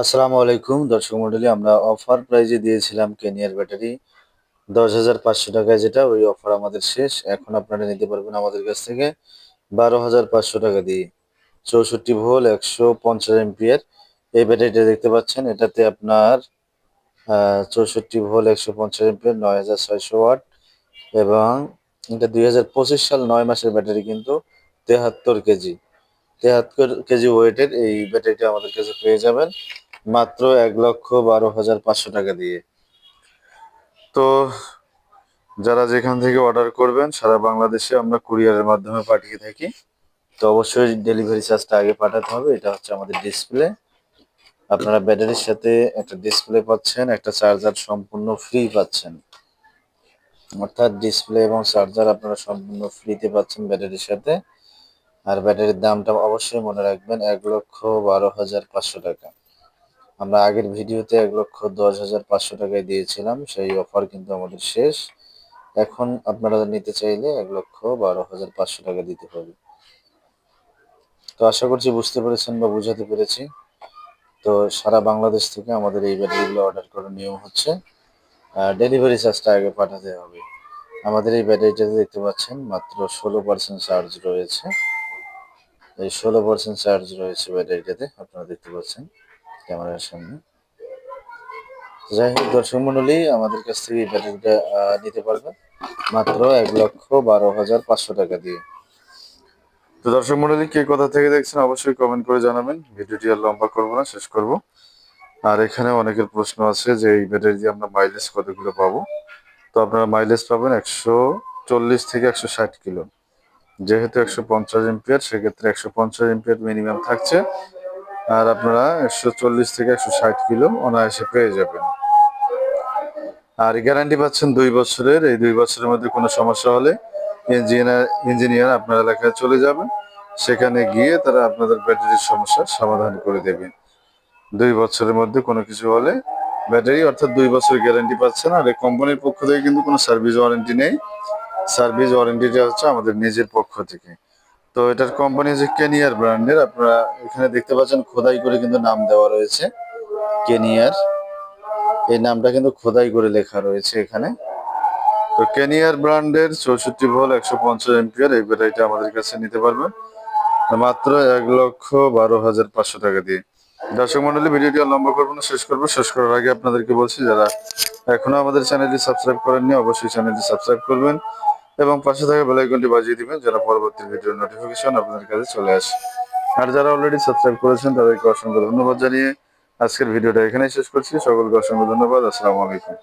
আসসালামু আলাইকুম, দর্শক মন্ডলী, আমরা অফার প্রাইজে দিয়েছিলাম কেনিয়ার ব্যাটারি। দশ হাজার পাঁচশো টাকায় যেটা, ওই অফার আমাদের শেষ। এখন আপনারা নিতে পারবেন আমাদের কাছ থেকে বারো হাজার পাঁচশো টাকা দিয়ে। চৌষট্টি ভোল, একশো পঞ্চাশ এমপিয়ার এই ব্যাটারিটা দেখতে পাচ্ছেন, এটাতে আপনার চৌষট্টি ভোল, একশো পঞ্চাশ এমপিয়ার নয় হাজার ছয়শো ওয়াট। এবং এটা দুই হাজার পঁচিশ সাল, নয় মাসের ব্যাটারি কিন্তু তেহাত্তর কেজি। তেহাত্তর কেজি ওয়েটের এই ব্যাটারিটা আমাদের কাছে পেয়ে যাবেন। মাত্র এক লক্ষ বারো হাজার পাঁচশো টাকা দিয়ে। তো যারা যেখান থেকে অর্ডার করবেন, সারা বাংলাদেশে আমরা কুরিয়ারের মাধ্যমে পাঠিয়ে থাকি। তো অবশ্যই ডেলিভারি চার্জটা আগে পাঠাতে হবে, এটা হচ্ছে আমাদের ডিসপ্লে আপনারা ব্যাটারির সাথে একটা ডিসপ্লে পাচ্ছেন, একটা চার্জার সম্পূর্ণ ফ্রি পাচ্ছেন। অর্থাৎ ডিসপ্লে এবং চার্জার আপনারা সম্পূর্ণ ফ্রিতে পাচ্ছেন ব্যাটারির সাথে। আর ব্যাটারির দামটা অবশ্যই মনে রাখবেন, এক লক্ষ বারো হাজার পাঁচশো টাকা। আমরা আগের ভিডিওতে এক লক্ষ দশ হাজার পাঁচশো টাকায় দিয়েছিলাম, সেই অফার কিন্তু আমাদের শেষ। এখন আপনারা নিতে চাইলে এক লক্ষ বারো হাজার পাঁচশো টাকা দিতে হবে। তো আশা করছি বুঝতে পেরেছেন বা বুঝাতে পেরেছি। তো সারা বাংলাদেশ থেকে আমাদের এই ব্যাটারিগুলো অর্ডার করার নিয়ম হচ্ছে ডেলিভারি চার্জটা আগে পাঠাতে হবে। আমাদের এই ব্যাটারিটাতে দেখতে পাচ্ছেন মাত্র ষোলো পার্সেন্ট চার্জ রয়েছে। এই ষোলো পার্সেন্ট চার্জ রয়েছে ব্যাটারিটাতে, আপনারা দেখতে পাচ্ছেন। ক্যামেরার সামনে। যাই হোক, দর্শক মন্ডলী আমাদের কাছ থেকে এই ব্যাটারিটা নিতে পারবেন মাত্র এক লক্ষ বারো হাজার পাঁচশো টাকা দিয়ে। তো দর্শক মন্ডলী কে কোথা থেকে দেখছেন অবশ্যই কমেন্ট করে জানাবেন। ভিডিওটি আর লম্বা করব না, শেষ করব। আর এখানে অনেকের প্রশ্ন আছে যে, এই ব্যাটারি দিয়ে আমরা মাইলেজ কতগুলো পাবো? তো আপনারা মাইলেজ পাবেন একশো চল্লিশ থেকে একশো ষাট কিলো। যেহেতু একশো পঞ্চাশ এমপিয়ার সেক্ষেত্রে একশো পঞ্চাশ এমপিয়ার মিনিমাম থাকছে। আর আপনারা একশো চল্লিশ থেকে একশো ষাট কিলো অনায়াসে পেয়ে যাবেন। আর গ্যারান্টি পাচ্ছেন দুই বছরের। এই দুই বছরের মধ্যে কোনো সমস্যা হলে ইঞ্জিনিয়ার ইঞ্জিনিয়ার আপনার এলাকায় চলে যাবেন। সেখানে গিয়ে তারা আপনাদের ব্যাটারির সমস্যার সমাধান করে দেবে। দুই বছরের মধ্যে কোনো কিছু হলে ব্যাটারি অর্থাৎ দুই বছর গ্যারান্টি পাচ্ছেন। আর এই কোম্পানির পক্ষ থেকে কিন্তু কোনো সার্ভিস ওয়ারেন্টি নেই। সার্ভিস ওয়ারেন্টিটা হচ্ছে আমাদের নিজের পক্ষ থেকে। তো এটার কোম্পানি হচ্ছে কেনিয়ার ব্র্যান্ডের আপনারা এখানে দেখতে পাচ্ছেন খোদাই করে কিন্তু নাম দেওয়া রয়েছে। কেনিয়ার এই নামটা কিন্তু খোদাই করে লেখা রয়েছে এখানে। তো কেনিয়ার ব্র্যান্ডের চৌষট্টি ভোল একশো পঞ্চাশ এমপিয়ার এই ব্যাটারিটা আমাদের কাছে নিতে পারবেন। মাত্র এক লক্ষ বারো হাজার পাঁচশো টাকা দিয়ে। দর্শক মন্ডলী, ভিডিওটি আর লম্বা করব না, শেষ করব। শেষ করার আগে আপনাদেরকে বলছি, যারা এখনও আমাদের চ্যানেলটি সাবস্ক্রাইব করেননি, অবশ্যই চ্যানেলটি সাবস্ক্রাইব করবেন। এবং পাশে থাকা বেলাইকনটি বাজিয়ে দিবেন যারা পরবর্তী ভিডিওর নোটিফিকেশন আপনাদের কাছে চলে আসে। আর যারা অলরেডি সাবস্ক্রাইব করেছেন, তাদেরকে অসংখ্য ধন্যবাদ জানিয়ে আজকের ভিডিওটা এখানেই শেষ করছি। সকলকে অসংখ্য ধন্যবাদ। আসসালামু আলাইকুম।